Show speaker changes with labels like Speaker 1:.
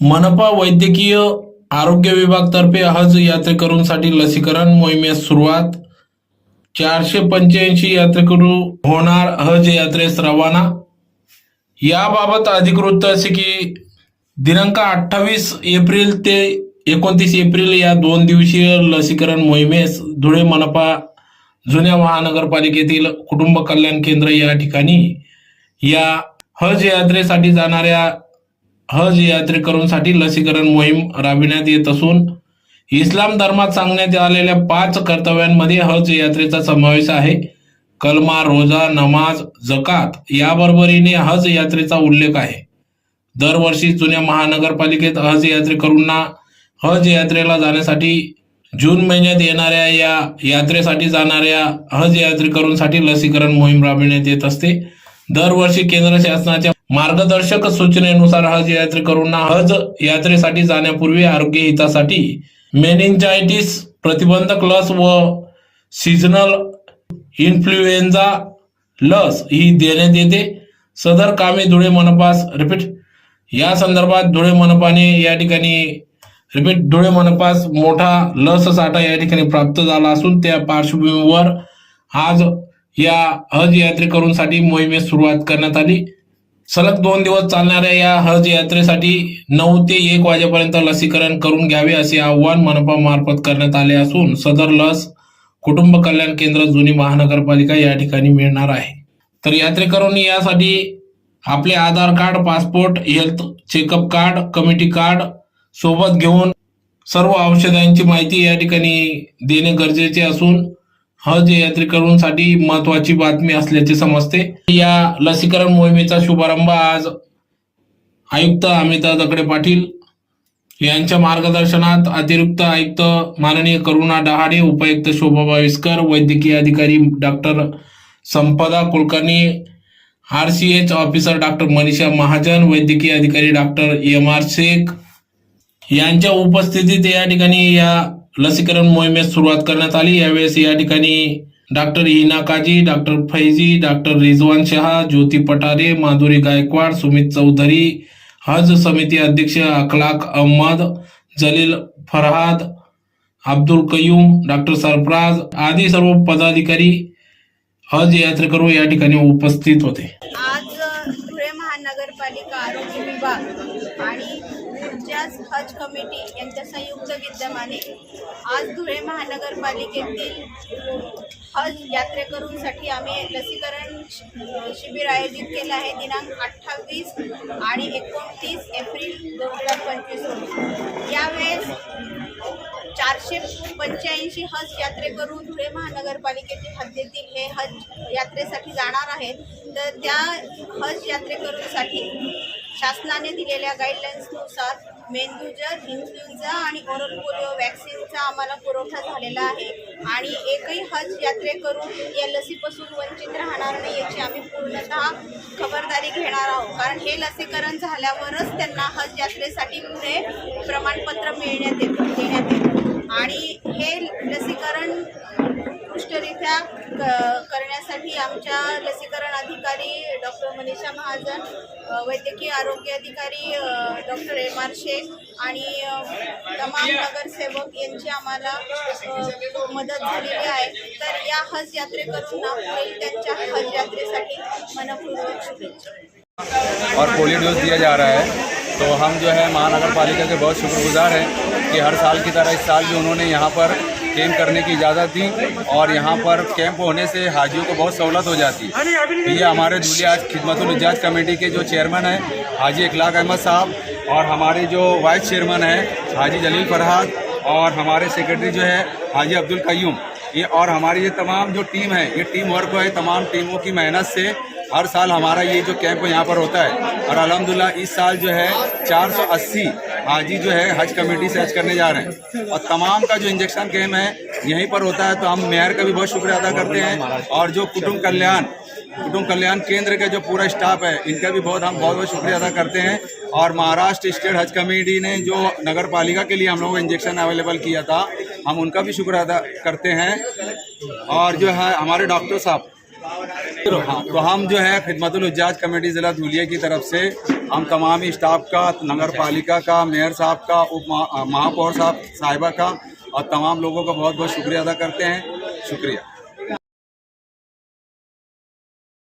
Speaker 1: मनपा वैद्यकीय आरोग्य विभागतर्फे हज यात्रेकरूंसाठी लसीकरण मोहिमेस सुरुवात. चारशे पंच्याऐंशी यात्रेकरू होणार हज यात्रेस रवाना. याबाबत अधिकृत असे की दिनांक अठ्ठावीस एप्रिल ते एकोणतीस एप्रिल या दोन दिवसीय लसीकरण मोहिमेस धुळे मनपा जुन्या महानगरपालिकेतील कुटुंब कल्याण केंद्र या ठिकाणी या हज यात्रेसाठी जाणाऱ्या हज यात्रेकरूंसाठी लसीकरण मोहीम राबविण्यात येत असून इस्लाम धर्मात सांगण्यात आलेल्या पाच कर्तव्यांमध्ये हज यात्रेचा समावेश आहे. कलमा रोजा नमाज जकात याबरोबरीने हज यात्रेचा उल्लेख आहे. दरवर्षी जुन्या महानगरपालिकेत हज यात्रेकरूंना हज यात्रेला जाण्यासाठी जून महिन्यात येणाऱ्या या यात्रेसाठी जाणाऱ्या हज यात्रेकरूंसाठी लसीकरण मोहीम राबविण्यात येत असते. दरवर्षी केंद्र शासनाच्या मार्गदर्शक सूचनेनुसार हज यात्रेकरूंना हज यात्रेसाठी जाण्यापूर्वी आरोग्य हितासाठी मेनिंजायटिस प्रतिबंधक लस व सीझनल इन्फ्लुएन्झा लस ही देण्यात येते. सदर कामे धुळे मनपास रिपीट या संदर्भात धुळे मनपाने या ठिकाणी रिपीट धुळे मनपास मोठा लस साठा या ठिकाणी प्राप्त झाला असून त्या पार्श्वभूमीवर आज या हज यात्रेकरूंसाठी मोहिमेस सुरुवात करण्यात आली. सलग दोन दिवस चालणाऱ्या या हज यात्रेसाठी नऊ ते एक वाजेपर्यंत लसीकरण करून घ्यावे असे आव्हान मनपा मार्फत करण्यात आले असून सदर लस कुटुंब कल्याण केंद्र जुनी महानगरपालिका या ठिकाणी मिळणार आहे. तर यात्रेकरूंनी यासाठी आपले Aadhaar card passport health checkup card committee card सोबत घेऊन सर्व औषधांची माहिती या ठिकाणी देणे गरजेचे असून हज यात्रेकरूंसाठी महत्वाची बातमी असल्याचे समजते. या लसीकरण मोहिमेचा शुभारंभ आज आयुक्त अमिता दकडे पाटील यांच्या मार्गदर्शनात अतिरिक्त आयुक्त माननीय करुणा डहाडे उपायुक्त शोभा बाविस्कर वैद्यकीय अधिकारी doctor Sampada Kulkarni R C H officer doctor Manisha Mahajan वैद्यकीय अधिकारी डॉक्टर एम आर शेख यांच्या उपस्थितीत या ठिकाणी या लसीकरण मोहिमेस सुरुवात करण्यात आली. यावेळेस या ठिकाणी doctor Hina Kazi doctor Faizi doctor Rizwan Shah Jyoti Patare Madhuri Gaikwad Sumit Chaudhari हज समिती अध्यक्ष अखलाक अहमद जलील फरहाद अब्दुल कयूम डॉक्टर सरफराज आदी सर्व पदाधिकारी हज यात्रेकरू या ठिकाणी उपस्थित होते.
Speaker 2: आज धुळे महानगरपालिका आरोग्य विभाग आणि ऊर्जास हज कमिटी यांच्या संयुक्त विद्यमाने आज धुळे महानगरपालिकेतील हज यात्रेकरूंसाठी आम्ही लसीकरण शि- शिबिर आयोजित केलं आहे. दिनांक अठ्ठावीस आणि एकोणतीस एप्रिल दोन हजार पंचवीस रोजी. यावेळेस चारशे पंच्याऐंशी हज यात्रेकरू धुळे महानगरपालिकेच्या हद्दीतील हे हज यात्रेसाठी जाणार आहेत. तर त्या हज यात्रेकरूंसाठी शासनाने दिलेल्या गाईडलाईन्सनुसार मेंदूजर इन्फ्लुएन्झा आणि ओरल पोलिओ वॅक्सिनचा आम्हाला पुरवठा झालेला आहे. आणि एकही हज यात्रेकरून या लसीपासून वंचित राहणार नाही याची आम्ही पूर्णतः खबरदारी घेणार आहोत. कारण हे लसीकरण झाल्यावरच त्यांना हज यात्रेसाठी पुढे प्रमाणपत्र मिळण्यात येतं देण्यात येतं आणि हे लसीकरण उत्कृष्टरित्या क- करण्यासाठी आमच्या लसीकरण अधिकारी डॉक्टर मनीषा महाजन वैद्यकीय आरोग्य अधिकारी डॉक्टर एम आर शेख आणि तमाम नगरसेवक यांची आम्हाला खूप मदत झालेली आहे. तर या हज यात्रेकरूंना पुढील त्यांच्या हज यात्रेसाठी मनपूर्वक शुभेच्छा.
Speaker 3: और पोलियो डोज दिया जा रहा है। तो हम जो है महानगर पालिका के बहुत शुक्रगुजार हैं कि हर साल की तरह इस साल भी उन्होंने यहाँ पर कैंप करने की इजाज़त दी और यहाँ पर कैंप होने से हाजियों को बहुत सहूलत हो जाती। है ये हमारे दूल्हे आज खिदमतुलजाज कमेटी के जो चेयरमैन हैं, हाजी इखलाक अहमद साहब और हमारे जो वाइस चेयरमैन हैं, हाजी जलील फरहाद और हमारे सेक्रेटरी जो है, हाजी अब्दुल कयूम, ये और हमारी ये तमाम जो टीम है, ये टीम वर्क है, तमाम टीमों की मेहनत से हर साल हमारा ये जो कैंप यहाँ पर होता है और अलहमदिल्ला, इस साल जो है 480 हाजी जो है हज कमेटी से हज करने जा रहे हैं। और तमाम का जो इंजेक्शन कैम्प है, यहीं पर होता है तो हम मेयर का भी बहुत शुक्रिया अदा करते हैं। और जो कुटुंब कल्याण कुटुंब कल्याण केंद्र का जो पूरा स्टाफ है, इनका भी बहुत, हम बहुत बहुत शुक्रिया अदा करते हैं। और महाराष्ट्र स्टेट हज कमेटी ने जो नगर पालिका के लिए हम लोगों को इंजेक्शन अवेलेबल किया था, हम उनका भी शुक्र अदा करते हैं। और जो है, हमारे डॉक्टर साहब तो हम जो है खिदमतुल उज्जाज कमेटी ज़िला धुलिया की तरफ़ से हम तमाम स्टाफ का नगर पालिका का मेयर साहब का उप महा- महापौर साहब साहिबा का और तमाम लोगों का बहुत बहुत शुक्रिया अदा करते हैं। शुक्रिया।